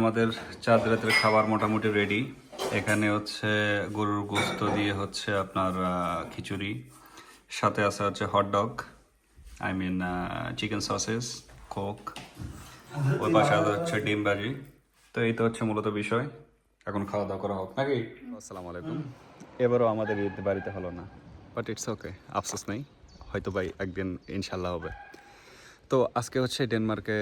আমাদের চাঁদ রাতের খাবার মোটামুটি রেডি এখানে হচ্ছে গরুর গোস্ত দিয়ে হচ্ছে আপনার খিচুড়ি। সাথে আছে হচ্ছে hot dog I mean chicken sausages coke ওই পাশে আছে হচ্ছে ডিম ভাজি তো এই তো হচ্ছে মূলত বিষয়। এখন খাওয়া দাওয়া করা হোক নাকি? আসসালামু আলাইকুম। এবারও আমাদের ঈদ বাড়িতে হলো না। বাট ইটস ওকে আফসোস নেই। হয়তো ভাই একদিন ইনশাল্লাহ হবে। তো আজকে হচ্ছে ডেনমার্কে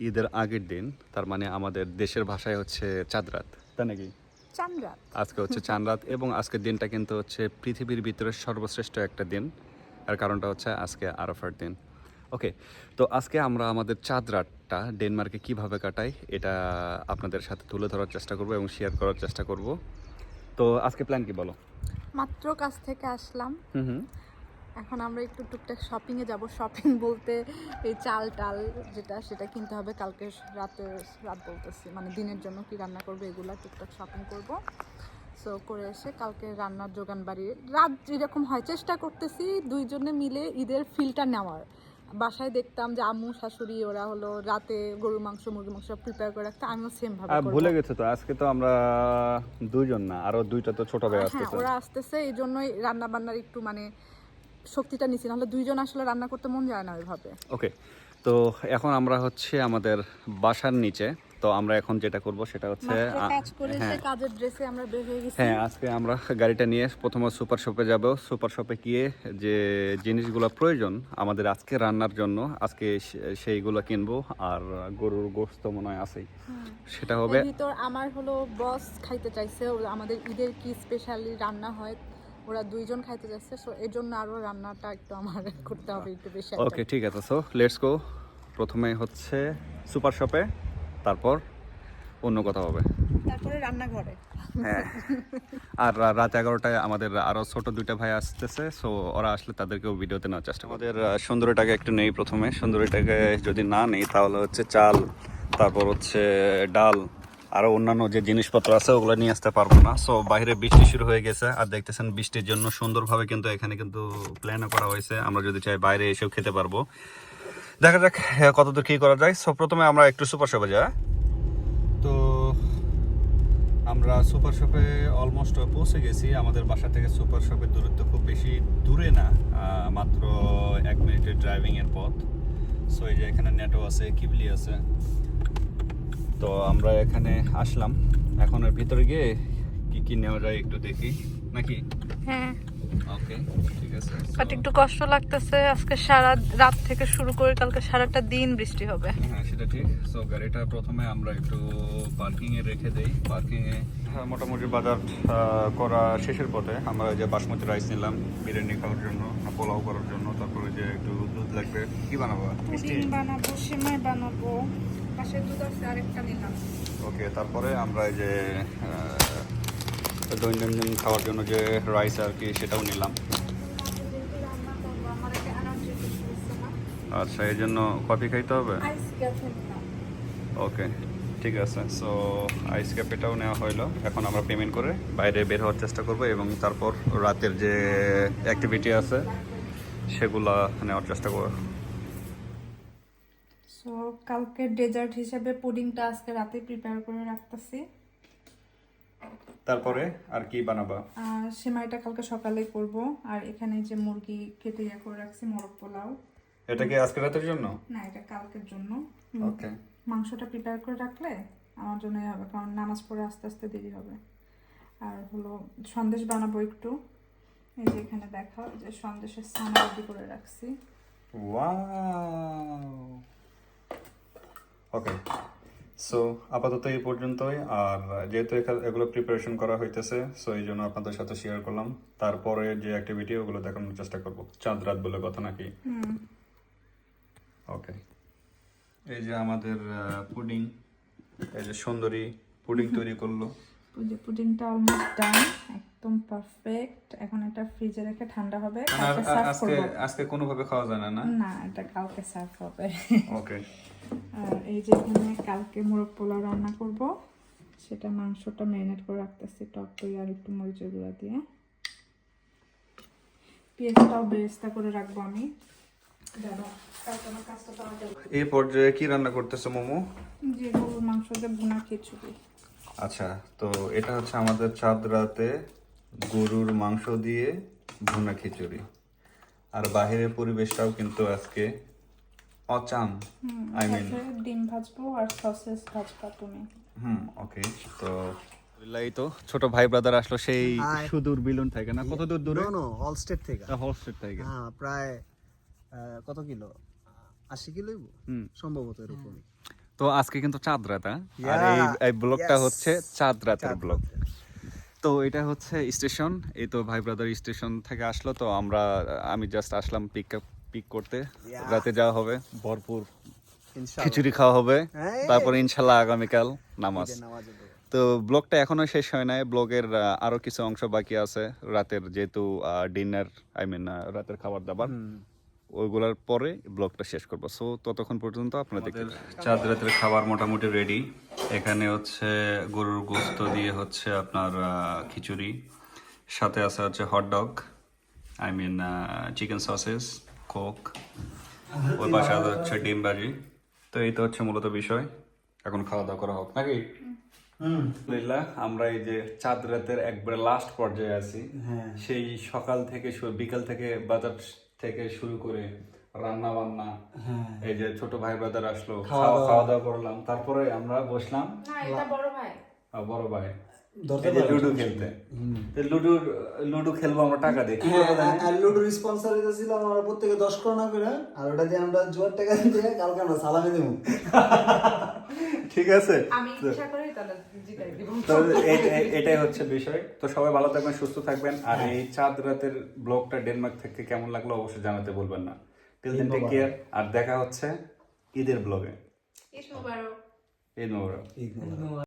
ঈদের আগের দিন তার মানে আমাদের দেশের ভাষায় হচ্ছে চাঁদরাত তাই নাকি? চান্দ্রাত আজকে হচ্ছে চাঁদরাত এবং আজকের দিনটা কিন্তু হচ্ছে পৃথিবীর ভিতরে সর্বশ্রেষ্ঠ একটা দিন আর কারণটা হচ্ছে আজকে আরফার দিন। ওকে তো আজকে আমরা আমাদের চাঁদ রাতটা ডেনমার্কে কীভাবে কাটাই এটা আপনাদের সাথে তুলে ধরার চেষ্টা করব এবং শেয়ার করার চেষ্টা করব। তো আজকে প্ল্যান কি বলো? মাত্র কাজ থেকে আসলাম। হুম হুম। এখন আমরা একটু টুকটাক শপিং এ যাব। শপিং বলতে এই চাল টাল যেটা সেটা কিনতে হবে। কালকে রাতে রাত বলতেছি। মানে দিনের জন্য কি রান্না করব এগুলা টুকটাক শপিং করব। সো করে এসে কালকে রান্নার যোগান বাড়ি রাত যেরকম হয় চেষ্টা করতেছি দুইজনে মিলে ঈদের ফিলটা নেওয়ার। বাসায় দেখতাম যে আম্মু শাশুড়ি ওরা হলো রাতে গরুর মাংস মুরগির মাংস প্রিপেয়ার করে রাখতে। আমিও সেম ভাবে ভুলে গেছে তো আজকে তো আমরা দুইজন না আরও দুইটা তো ছোট ভাই হ্যাঁ আসতেছে। ওরা আসতেছে এই জন্যই রান্না বান্নার একটু মানে শক্তিটা নিছি নাহলে দুইজন আসলে রান্না করতে মন যায় না ওইভাবে। ওকে তো এখন আমরা হচ্ছে আমাদের বাসার নিচে তো আমরা এখন যেটা করব সেটা হচ্ছে হ্যাঁ। কাজের ড্রেসে আমরা বের হয়ে গেছি। হ্যাঁ আজকে আমরা গাড়িটা নিয়ে প্রথমে সুপার শপে যাব। সুপার শপে গিয়ে যে জিনিসগুলো প্রয়োজন আমাদের আজকে রান্নার জন্য আজকে সেইগুলো কিনবো আর গরুর গোস্ত মনে হয় আছেই। সেটা হবে ভিতর আমার হলো বস খাইতে চাইছে আমাদের ঈদের কি স্পেশালি রান্না হয় ওরা দুইজন খাইতে চাইছে সো এর জন্য আরও রান্নাটা একটু আমার করতে হবে একটু বেশি ওকে ঠিক আছে সো লেটস গো প্রথমে হচ্ছে সুপার শপে তারপর অন্য কথা হবে। তারপরে রান্নাঘরে। হ্যাঁ। আর রাত এগারোটায় আমাদের আরও ছোট দুইটা ভাই আসতেছে সো ওরা আসলে তাদেরকেও ভিডিওতে নেওয়ার চেষ্টা আমাদের সুন্দরীটাকে একটু নেই প্রথমে। সুন্দরীটাকে যদি না নেই তাহলে হচ্ছে চাল তারপর হচ্ছে ডাল আরও অন্যান্য যে জিনিসপত্র আছে ওগুলো নিয়ে আসতে পারব না। সো বাইরে বৃষ্টি শুরু হয়ে গেছে আর দেখতেছেন বৃষ্টির জন্য সুন্দরভাবে কিন্তু এখানে কিন্তু প্ল্যানও করা হয়েছে। আমরা যদি চাই বাইরে এসেও খেতে পারব। দেখা যাক হ্যাঁ, কতদূর কি করা যায়। সো প্রথমে আমরা একটু সুপার শপে যাই তো আমরা সুপার শপে অলমোস্ট পৌঁছে গেছি। আমাদের বাসা থেকে সুপার শপের দূরত্ব খুব বেশি দূরে না মাত্র এক মিনিটের ড্রাইভিংয়ের পথ। সো এই যে এখানে নেটো আছে কিবলি আছে। তো আমরা এখানে আসলাম। এখন এর ভিতরে গিয়ে কি কি নেওয়া যায় একটু দেখি। নাকি? হ্যাঁ। ওকে ঠিক আছে। বাট একটু কষ্ট লাগতেছে আজকে সারা রাত থেকে শুরু করে কালকে সারাটা দিন বৃষ্টি হবে। হ্যাঁ সেটা ঠিক। সো গাড়িটা প্রথমে আমরা একটু পার্কিং এ রেখে দেই। পার্কিং এ হ্যাঁ, মোটামুটি বাজার করা শেষের পথে আমরা যে বাসমতি রাইস নিলাম বিরিয়ানি খাওয়ার জন্য না পোলাও করার জন্য তারপরে যে একটু দুধ লাগবে। কি বানাবো? মিষ্টি? বানাবো সেমাই বানাবো। পাশে দুধ আছে আরেকটা নিলাম। ওকে তারপরে আমরা এই যে দৈনন্দিন খাওয়ার জন্য যে রাইস আর কি সেটাও নিলাম। আচ্ছা এই জন্য কফি খাইতে হবে? ওকে ঠিক আছে। সো আইস ক্যাপেটাও নেওয়া হলো এখন আমরা পেমেন্ট করে বাইরে বের হওয়ার চেষ্টা করব এবং তারপর রাতের যে অ্যাক্টিভিটি আছে সেগুলা নেওয়ার চেষ্টা করব। সো কালকে ডেজার্ট হিসেবে পুডিংটা আজকে রাতে প্রিপেয়ার করে রাখতেছি। তারপরে আর কি বানাবা? সেমাইটা কালকে সকালে করব। আর এখানে যে মুরগি কেটে ইয়ে করে রাখছি মোরগ পোলাও। এটা কি আজকে রাতের জন্য? না এটা কালকের জন্য। ওকে। মাংসটা প্রিপেয়ার করে রাখলে আমার জন্যই হবে কারণ নামাজ পড়ে আস্তে আস্তে দেরি হবে। আর হলো সন্দেশ বানাবো একটু। এই যে এখানে দেখা যে সন্দেশের সানা রেডি করে রাখছি। ওয়াও! ওকে সো আপাতত এই পর্যন্তই আর যেহেতু এগুলো প্রিপারেশন করা হইতেছে সো এই জন্য আপনাদের সাথে শেয়ার করলাম। তারপরে যে অ্যাক্টিভিটি ওগুলো দেখানোর চেষ্টা করব। চাঁদ রাত বলে কথা নাকি? ওকে এই যে আমাদের পুডিং এই যে সুন্দরী পুডিং তৈরি করল। যে পুডিংটা অলমোস্ট ডান একদম পারফেক্ট এখন এটা ফ্রিজে রেখে ঠান্ডা হবে সার্ভ আজকে আজকে কোনোভাবে খাওয়া যায় না না? না এটা কালকে সার্ভ হবে। ওকে আর এই যে এখানে কালকে মোরগ পোলাও রান্না করব সেটা মাংসটা ম্যারিনেট করে রাখতেছি টক দই আর একটু মরিচের গুঁড়া দিয়ে। পেঁয়াজটাও বেরেস্তা করে রাখব আমি। এই পর্যায়ে কি রান্না করতেছো মোমো? যে গরুর মাংস দিয়ে ভুনা খিচুড়ি। আচ্ছা তো এটা হচ্ছে আমাদের চাঁদ রাতে গরুর মাংস দিয়ে ভুনা খিচুড়ি। আর বাহিরের পরিবেশটাও কিন্তু আজকে অচাম আই মিন ডিম ভাজবো আর সসেস ভাজবা তুমি। হুম ওকে তো এই তো ছোট ভাই ব্রাদার আসলো সেই সুদূর বিলুন থেকে না? কত দূর দূরে? নো নো অল স্টেট থেকে হলস্টেট থেকে। হ্যাঁ প্রায় কত কিলো? আশি কিলো হুম। সম্ভবত এরকমই। তো আজকে কিন্তু চাঁদ রাত হ্যাঁ? আর এই এই ব্লগটা হচ্ছে চাঁদ রাতের ব্লগ। তো এটা হচ্ছে স্টেশন এই তো ভাই ব্রাদার স্টেশন থেকে আসলো। তো আমরা আমি জাস্ট আসলাম পিক আপ পিক করতে। রাতে যাওয়া হবে। ভরপুর খিচুড়ি খাওয়া হবে। Hey. তারপর ইনশাল্লাহ আগামীকাল নামাজ। তো ব্লগটা এখনও শেষ হয় নাই। ব্লগের আরও কিছু অংশ বাকি আছে। রাতের যেহেতু ডিনার আই মিন রাতের খাবার দাবার ওইগুলোর পরে ব্লগটা শেষ করব। সো ততক্ষণ পর্যন্ত আপনাদের চাঁদ রাতের খাবার মোটামুটি রেডি এখানে হচ্ছে গরুর গোস্ত দিয়ে হচ্ছে আপনার খিচুড়ি। সাথে আছে হচ্ছে hot dog I mean chicken sausages coke ওই পাশে হচ্ছে ডিম ভাজি। তো এই তো হচ্ছে মূলত বিষয়। এখন খাওয়া দাওয়া করা হোক নাকি? আলহামদুলিল্লাহ আমরা এই যে চাঁদ রাতের একবারে লাস্ট পর্যায়ে আছি। হ্যাঁ। সেই সকাল থেকে শুরু বিকাল থেকে বাজার থেকে শুরু করে রান্না বান্না এই যে ছোট ভাই ব্রাদার আসলো খাওয়া খাওয়া দাওয়া। করলাম। তারপরে আমরা বসলাম। বড় ভাই। বড়। লুডো খেলতে। তো লুডো লুডো খেলব আমরা টাকা দিয়ে। হ্যাঁ, করব জানি? আর লুডো স্পন্সর ছিল আমরা প্রত্যেকে দশ করোনা করে আর ওটা দিয়ে আমরা জোয়ার টাকা দিয়ে কালকে আমরা সালামি দেবো। ঠিক আছে। আমি ইচ্ছা করি তাহলে জিতাই দিব। তো এ- এ- এটাই হচ্ছে বিষয়। তো সবাই ভালো থাকবেন সুস্থ থাকবেন। আর এই চাঁদ রাতের ব্লগটা ডেনমার্ক থেকে কেমন লাগল অবশ্যই জানাতে বলবেন না। টিল দেন টেক কেয়ার আর দেখা হচ্ছে ঈদের ব্লগে। ঈদ মোবারক।